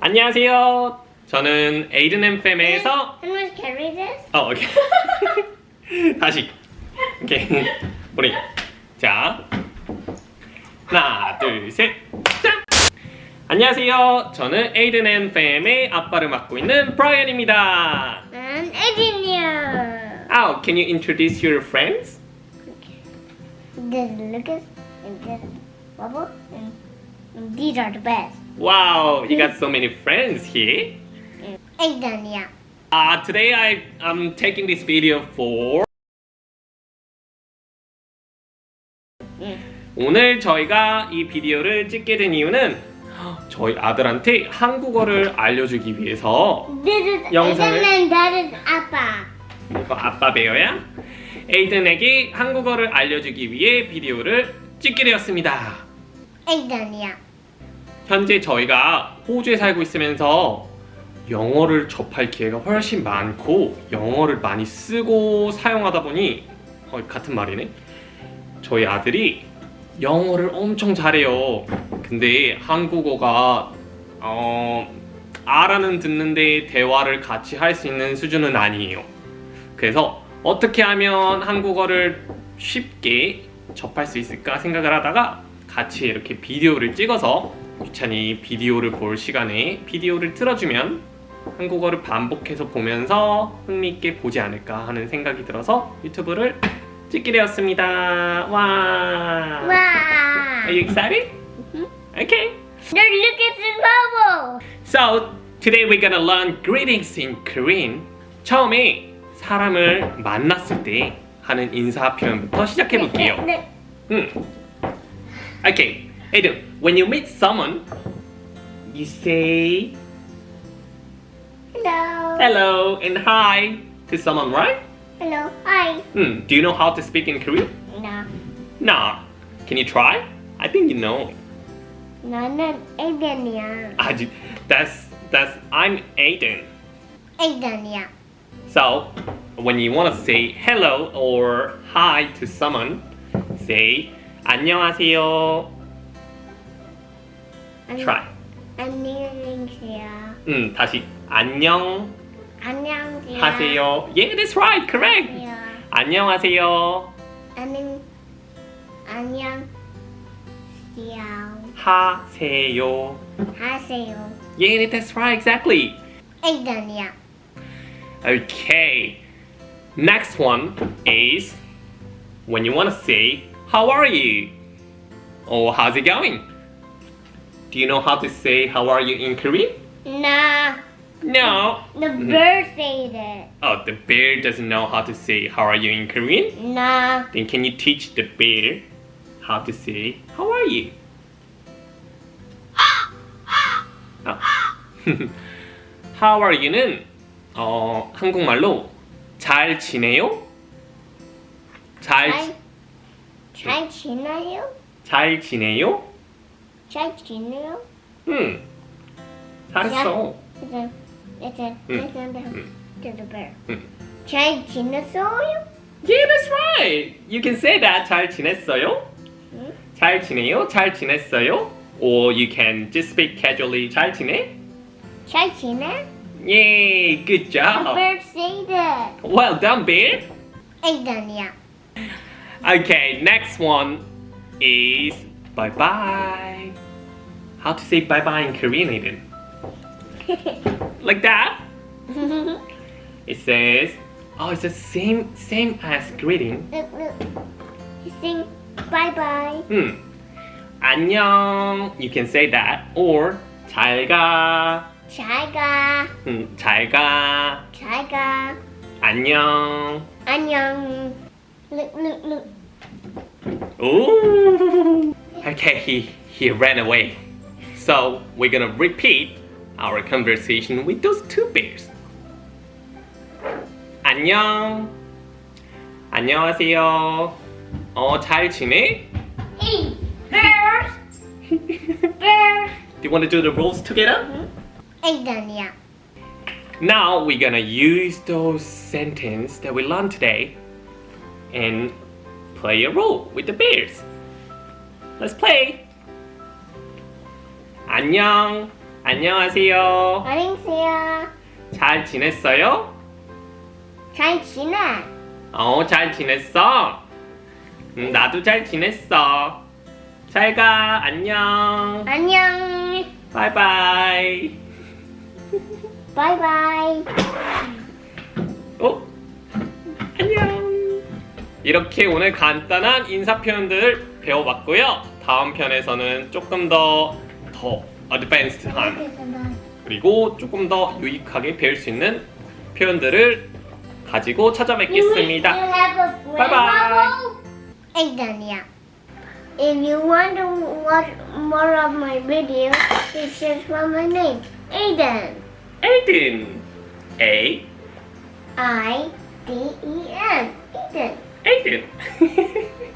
안녕하세요. 저는 에이든 앤 팸에서 How much carry this? 어 오케이 다시 오케이 우리 자 하나 둘 셋 짠. 안녕하세요. 저는 에이든 앤 팸의 아빠를 맡고 있는 브라이언입니다. And engineer. Oh, can you introduce your friends? This is Lucas and this is Bubble and these are the best. Wow, you got so many friends here. Aiden, yeah. Uh, today I am taking this video for 오늘 저희가 이 비디오를 찍게 된 이유는 저희 아들한테 한국어를 알려주기 위해서 This is 영상을- Aiden and that is Appa. 이거 아빠 배어야 에이든에게 한국어를 알려주기 위해 비디오를 찍게 되었습니다. Yeah. 현재 저희가 호주에 살고 있으면서 영어를 접할 기회가 훨씬 많고 영어를 많이 쓰고 사용하다 보니 어, 같은 말이네. 저희 아들이 영어를 엄청 잘해요. 근데 한국어가 어, 알아는 듣는데 대화를 같이 할 수 있는 수준은 아니에요. 그래서 어떻게 하면 한국어를 쉽게 접할 수 있을까 생각을 하다가 같이 이렇게 비디오를 찍어서 귀찮이 비디오를 볼 시간에 비디오를 틀어주면 한국어를 반복해서 보면서 흥미있게 보지 않을까 하는 생각이 들어서 유튜브를 찍게 되었습니다. 와. Wow. Are you excited? Okay. There's Lucas and Bubble. So today we're gonna learn greetings in Korean. 처음에 사람을 만났을 때 하는 인사 표현부터 시작해 볼게요. 네. 음. Okay. Aiden, when you meet someone, you say Hello. hello and hi to someone, right? Hello. Hi. Hmm. Do you know how to speak in Korean? No. Nah. Can you try? I think you know. 나는 Aiden이야. Ah, j- that's that's I'm Aiden. Aiden이야. So when you want to say hello or hi to someone, say 안녕하세요. Try. 안녕하세요. 음 다시 안녕하세요. 안녕하세요. Yeah, that's right. Correct. 안녕하세요. 안녕. 안녕하세요. 하세요. 하세요. Yeah, that's right. Exactly. Aiden이야. Okay. Next one is when you want to say how are you or how's it going. Do you know how to say how are you in Korean? Nah. No. The Mhm. bird said it. Oh, the bear doesn't know how to say how are you in Korean? Nah. Then can you teach the bear how to say how are you? 아. how are you는 어, 한국말로 잘 지내요? 잘, 잘, 잘 지내요? 잘 지내요? 잘 지내요? 응. 잘했어. Listen, listen, 응. listen to, 응. to the bear. 응. 잘 지냈어요? Yeah, that's right. You can say that. 잘 지냈어요? 응? 잘 지내요? 잘 지냈어요? Or you can just speak casually. 잘 지내? 잘 지내? Yay, good The job. bird said it. Well done, Bear. Aiden이야. Okay, next one is bye bye. How to say bye bye in Korean, Aiden? Like that? It says, oh, it's the same same as greeting. look, look. He sing bye bye. Hmm. 안녕. You can say that. Or 잘 가. 잘 가. 음, 잘 가. 잘 가. 안녕. 안녕. Look, look, look. Ooh. Okay, he he ran away. So we're gonna repeat our conversation with those two bears. 안녕. 안녕하세요. 어, 잘 지내? Hey, bears. bears. Do you want to do the rules together? Aiden이야. Now we're gonna use those sentences that we learned today and play a role with the bears. Let's play. 안녕. 안녕하세요. 안녕하세요. 잘 지냈어요? 잘 지내. 어, 잘 지냈어? 음, 나도 잘 지냈어. 잘 가. 안녕. 안녕. 바이바이. 바이바이. 어? 이렇게 오늘 간단한 인사 표현들 배워봤고요. 다음 편에서는 조금 더, 더 어드밴스드한 그리고 조금 더 유익하게 배울 수 있는 표현들을 가지고 찾아뵙겠습니다. Bye. Aidan, If you want to watch more of my videos, please search for my name, Aiden. 에이든. A. I D E N. Aiden. Thank you.